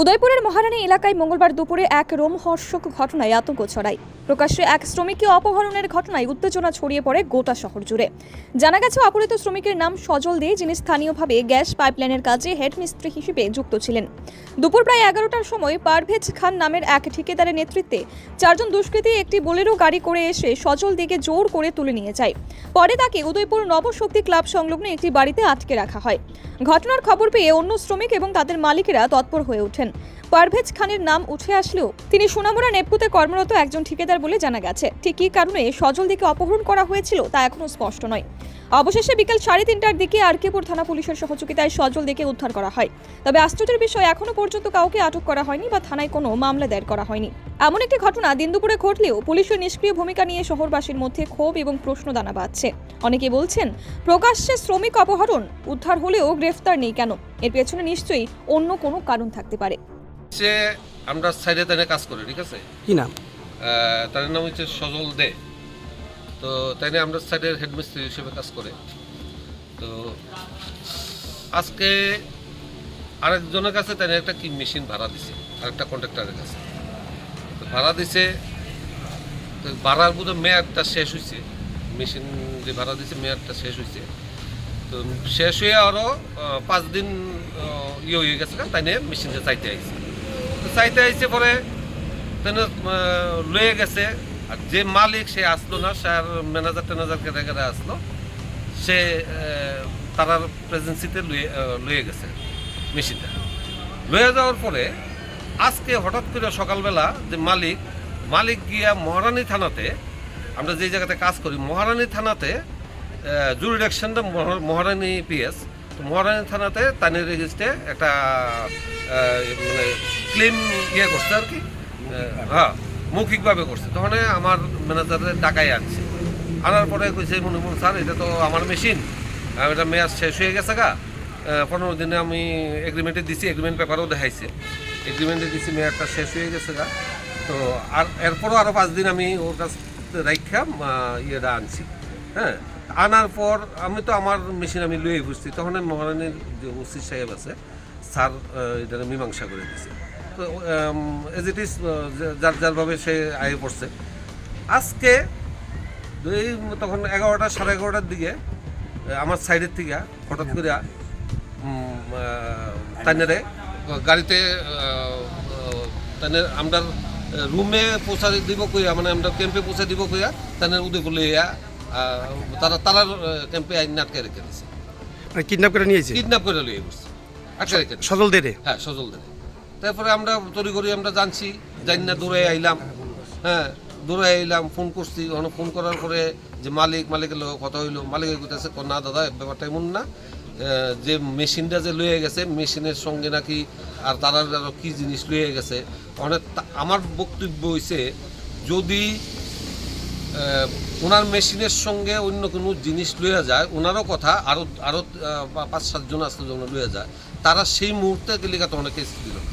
উদয়পুরের মহারানী এলাকায় মঙ্গলবার দুপুরে এক রোমহর্ষক ঘটনায় আতঙ্ক ছড়ায়। প্রকাশ্যে এক শ্রমিককে অপহরণের ঘটনায় উত্তেজনা ছড়িয়ে পড়ে গোটা শহর জুড়ে। জানা গেছে, অপহৃত শ্রমিকের নাম সজল দে, যিনি স্থানীয়ভাবে গ্যাস পাইপলাইনের কাজে হেডমিস্ত্রি হিসেবে যুক্ত ছিলেন। দুপুর প্রায় এগারোটার সময় পারভেজ খান নামের এক ঠিকাদারের নেতৃত্বে চারজন দুষ্কৃতী একটি বোলেরো গাড়ি করে এসে সজল দিকে জোর করে তুলে নিয়ে যায়। পরে তাকে উদয়পুর নবশক্তি ক্লাব সংলগ্ন একটি বাড়িতে আটকে রাখা হয়। ঘটনার খবর পেয়ে অন্য শ্রমিক এবং তাদের মালিকেরা তৎপর হয়ে ওঠেন। পারভেজ খানের নাম উঠে আসলেও তিনি সোনামুড়া নেপকুতে কর্মরত একজন ঠিকাদার বলে জানা গেছে। ঠিক কী কারণে সজল দিকে অপহরণ করা হয়েছিল তা এখনও স্পষ্ট নয়। অবশেষে বিকাল সাড়ে তিনটার দিকে আরকেপুর থানা পুলিশের সহযোগিতায় সজল দিকে উদ্ধার করা হয়। তবে আশ্চর্যের বিষয় এখনও পর্যন্ত কাউকে আটক করা হয়নি বা থানায় কোনো মামলা দায়ের করা হয়নি। এমন একটি ঘটনা দিন দুপুরে ঘটলেও পুলিশের নিষ্ক্রিয় ভূমিকা নিয়ে শহরবাসীর মধ্যে ক্ষোভ এবং প্রশ্ন দানা বাঁধছে অনেকে বলছেন প্রকাশ্যে শ্রমিক অপহরণ উদ্ধার হলেও গ্রেফতার নেই কেন? এর পেছনে নিশ্চয়ই অন্য কোনো কারণ থাকতে পারে। আমরা সাইডে তাইনে কাজ করি ঠিক আছে? কি নাম? তার নাম হচ্ছে সজল দে। তো তাইনে আমরা সাইডের হেডমিস্ত্রি হিসেবে কাজ করে। তো আজকে আরেকজনের কাছে তাই একটা কি মেশিন ভাড়া দিছে, আরেকটা কন্ট্রাক্টরের কাছে। তো ভাড়া দিছে, তো ভাড়ার বোধ মেয়াদটা শেষ হয়েছে মেশিন যে ভাড়া দিছে, মেয়াদটা শেষ হয়েছে তো শেষ হয়ে আরও পাঁচ দিন ইয়ে হয়ে গেছে তাই নিয়ে মেশিনটা চাইতে আইছে। তো চাইতে আইছে পরে তেনে লয়ে গেছে। আর যে মালিক সে আসলো না, সে আর ম্যানেজার ট্যানেজার কেটে কেটে আসলো, সে তারার প্রেজেন্সিতে লয়ে লয়ে গেছে মেশিনটা। লয়ে যাওয়ার পরে আজকে হঠাৎ করে সকালবেলা যে মালিক মালিক গিয়া মহারানী থানাতে, আমরা যে জায়গাতে কাজ করি, মহারানী থানাতে জুরিডাকশনটা মহারানী পিএস তো মহারানী থানাতে তানের রেজিস্টে একটা মানে ক্লেম ইয়ে করছে আর কি। হ্যাঁ মৌখিকভাবে করছে। তখন আমার ম্যানেজারের ডাকাই আনছে। আনার পরে কইছে, মনে মনে স্যার, এটা তো আমার মেশিন এটা মেয়াদ শেষ হয়ে গেছে গা। পনেরো দিনে আমি এগ্রিমেন্টে দিছি এগ্রিমেন্ট পেপারও দেখাইছে। এগ্রিমেন্টে দিছি, মেয়াদটা শেষ হয়ে গেছে গা। তো আর এরপরও আরও পাঁচ দিন আমি ওর কাছ রাইখা ইয়েটা আনছি। হ্যাঁ আনার পর আমি তো আমার মেশিন আমি লুয়ে ঘুরছি। তখন মহারানীর যে ওসি সাহেব আছে, স্যার এটা মীমাংসা করে দিছে। এজ ইট ইজ যার যারভাবে সে আয়ে পড়ছে। আজকে এই তখন এগারোটা সাড়ে এগারোটার দিকে আমার সাইডের থেকে হঠাৎ করে তাইনারে গাড়িতে তাইনের আমরা রুমে পৌঁছা দিব কইয়া মানে আমরা ক্যাম্পে পৌঁছে দিব কইয়া তাইনের উদয়পুর লইয়া তারা তারার ক্যাম্পে আইন আটকে রেখে দিছে। মানে কিডন্যাপ করে নিয়েছে? কিডন্যাপ করে লইয়া বসছে আটকে রেখে। সজল দেরে হ্যাঁ সজল দেবে তারপরে আমরা তৈরি করি আমরা জানছি, জানি না দৌড়ে আইলাম। হ্যাঁ দৌড়ে আইলাম, ফোন করছি। ওখানে ফোন করার পরে যে মালিক, মালিকের লোক কথা হইল। মালিকের কথা না দাদা ব্যাপারটা এমন না। যে মেশিনটা যে লয়ে গেছে, মেশিনের সঙ্গে নাকি আর তারা আরও কি জিনিস লয়ে গেছে? অনেক আমার বক্তব্য হয়েছে যদি ওনার মেশিনের সঙ্গে অন্য কোনো জিনিস লইয়া যায়, ওনারও কথা আরও আরও পাঁচ সাতজন আসতে যখন লইয়া যায়, তারা সেই মুহূর্তে গেলিকা তো অনেকে দিল না